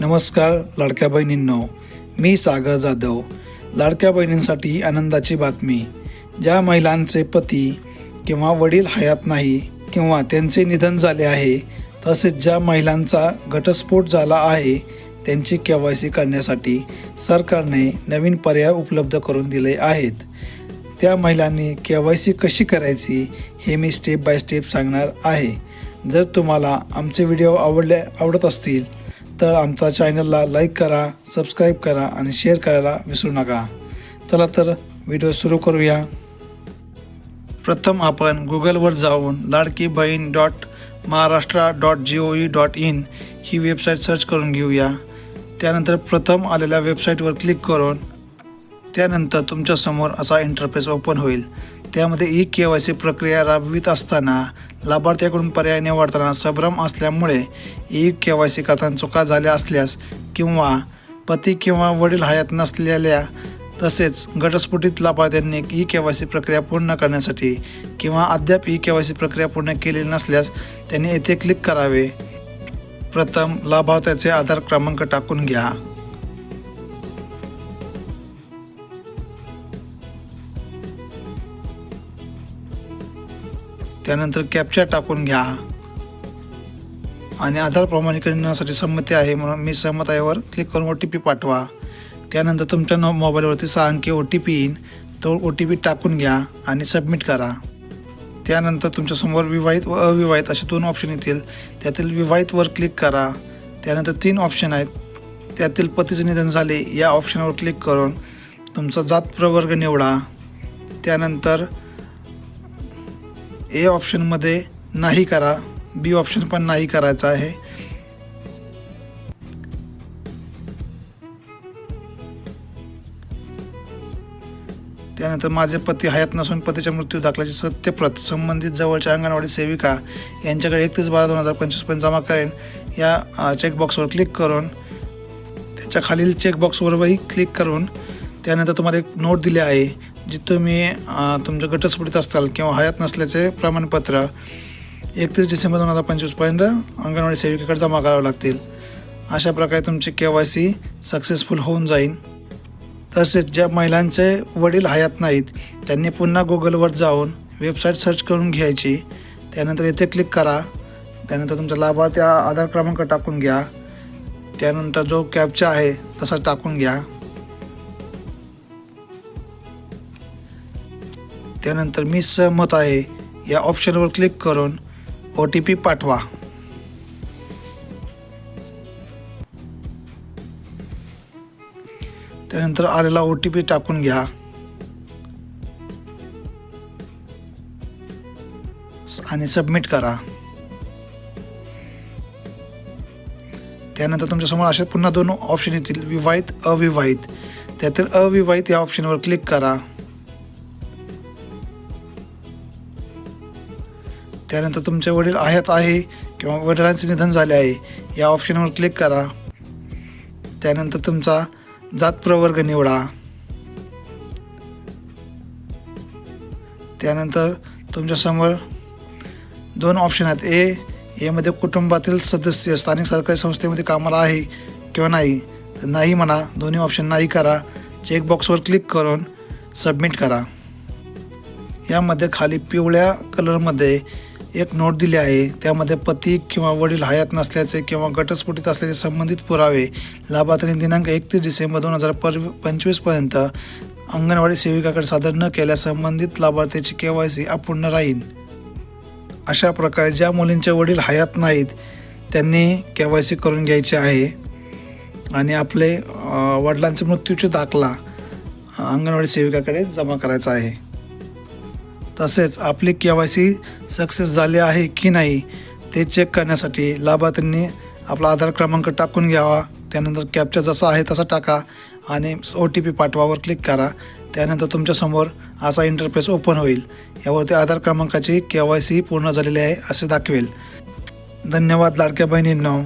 नमस्कार लाडक्या बहिणींनो. मी सागर जाधव. लाडक्या बहिणींसाठी आनंदाची बातमी. ज्या महिलांचे पती किंवा वडील हयात नाही किंवा त्यांचे निधन झाले आहे तसेच ज्या महिलांचा घटस्फोट झाला आहे त्यांची के वाय सी करण्यासाठी सरकारने नवीन पर्याय उपलब्ध करून दिले आहेत. त्या महिलांनी के वाय सी कशी करायची हे मी स्टेप बाय स्टेप सांगणार आहे. जर तुम्हाला आमचे व्हिडिओ आवडले आवडत असतील तर आमचा चॅनलला लाईक करा सबस्क्राईब करा आणि शेअर करायला विसरू नका. चला तर व्हिडिओ सुरू करूया. प्रथम आपण गुगलवर जाऊन Ladki Bahin dot Maharashtra dot G O E dot in he website search करून घेऊया. त्यानंतर प्रथम आलेल्या वेबसाईटवर क्लिक करून त्यानंतर तुमच्यासमोर असा इंटरफेस ओपन होईल. त्यामध्ये ई के वाय सी प्रक्रिया राबवित असताना लाभार्थ्याकडून पर्याय निवडताना संभ्रम असल्यामुळे ई के वाय सी करताना चुका झाल्या असल्यास किंवा पती किंवा वडील हयात नसलेल्या तसेच घटस्फोटित लाभार्थ्यांनी ई के वाय सी प्रक्रिया पूर्ण करण्यासाठी किंवा अद्याप ई के वाय सी प्रक्रिया पूर्ण केलेली नसल्यास त्यांनी येथे क्लिक करावे. प्रथम लाभार्थ्याचे आधार क्रमांक टाकून घ्या. त्यानंतर कॅप्चर टाकून घ्या. आणि आधार प्रमाणीकरणासाठी संमती आहे म्हणून मी सहमत आहेवर क्लिक करून ओ टी पी पाठवा. त्यानंतर तुमच्या न मोबाईलवरती सहा अंकी ओ टी पी येईन तो ओ टी पी टाकून घ्या आणि सबमिट करा. त्यानंतर तुमच्यासमोर विवाहित व अविवाहित असे दोन ऑप्शन येतील. त्यातील विवाहितवर क्लिक करा. त्यानंतर तीन ऑप्शन आहेत. त्यातील पतीचे निधन झाले या ऑप्शनवर क्लिक करून तुमचा जात प्रवर्ग निवडा. त्यानंतर ए ऑप्शनमध्ये नाही करा बी ऑप्शन पण नाही करायचं आहे. त्यानंतर माझे पती हयात नसून पतीच्या मृत्यू दाखल्याची सत्यप्रत संबंधित जवळच्या अंगणवाडी सेविका यांच्याकडे एकतीस बारा दोन हजार पंचवीसपर्यंत जमा करेन. या चेकबॉक्सवर क्लिक करून त्याच्या खालील चेकबॉक्सवरही क्लिक करून त्यानंतर तुम्हाला एक नोट दिली आहे. जी तुम्ही तुमचं घटस्फोटीत असताल किंवा हयात नसल्याचे प्रमाणपत्र एकतीस डिसेंबर दोन हजार पंचवीसपर्यंत अंगणवाडी सेविकेकडे जमा करावे लागतील. अशा प्रकारे तुमची के वाय सी सक्सेसफुल होऊन जाईल. तसेच ज्या महिलांचे वडील हयात नाहीत त्यांनी पुन्हा गुगलवर जाऊन वेबसाईट सर्च करून घ्यायची. त्यानंतर येथे क्लिक करा. त्यानंतर तुमचा लाभार्थी आधार क्रमांक टाकून घ्या. त्यानंतर जो कॅपचा आहे तसा टाकून घ्या. त्यानंतर मी सहमत आहे. या ऑप्शनवर क्लिक करून ओ टी पी पाठवा. त्यानंतर आलेला ओ टी पी टाकून घ्या. आणि सबमिट करा. त्यानंतर तुमच्यासमोर असे पुन्हा दोन ऑप्शन येतील. विवाहित अविवाहित. त्यातील अविवाहित या ऑप्शनवर क्लिक करा. त्यानंतर तुमचे वडील आहेत आहे किंवा वडिलांचे निधन झाले आहे या ऑप्शनवर क्लिक करा. त्यानंतर तुमचा जात प्रवर्ग निवडा. त्यानंतर तुमच्यासमोर दोन ऑप्शन आहेत. ए यामध्ये कुटुंबातील सदस्य स्थानिक सरकारी संस्थेमध्ये कामाला आहे किंवा नाही तर नाही म्हणा. दोन्ही ऑप्शन नाही करा. चेकबॉक्सवर क्लिक करून सबमिट करा. यामध्ये खाली पिवळ्या कलरमध्ये एक नोट दिली आहे. त्यामध्ये पती किंवा वडील हयात नसल्याचे किंवा घटस्फोटीत असल्याचे संबंधित पुरावे लाभार्थ्यांनी दिनांक एकतीस डिसेंबर दोन हजार पर पंचवीसपर्यंत अंगणवाडी सेविकाकडे सादर न केल्यास संबंधित लाभार्थ्याची के वाय सी अपूर्ण राहील. अशा प्रकारे ज्या मुलींचे वडील हयात नाहीत त्यांनी के वाय सी करून घ्यायचे आहे. आणि आपले वडिलांचा वडिलांचे मृत्यूचे दाखला अंगणवाडी सेविकाकडे जमा करायचा आहे. तसेच आपली के वाय सी सक्सेस झाली आहे की नाही ते चेक करण्यासाठी लाभार्थ्यांनी आपला आधार क्रमांक टाकून घ्यावा. त्यानंतर कॅप्चा जसा आहे तसा टाका आणि ओ टी पी पाठवावर क्लिक करा. त्यानंतर तुमच्यासमोर असा इंटरफेस ओपन होईल. यावरती आधार क्रमांकाची के वाय सी पूर्ण झालेली आहे असे दाखवेल. धन्यवाद लाडक्या बहिणींनो.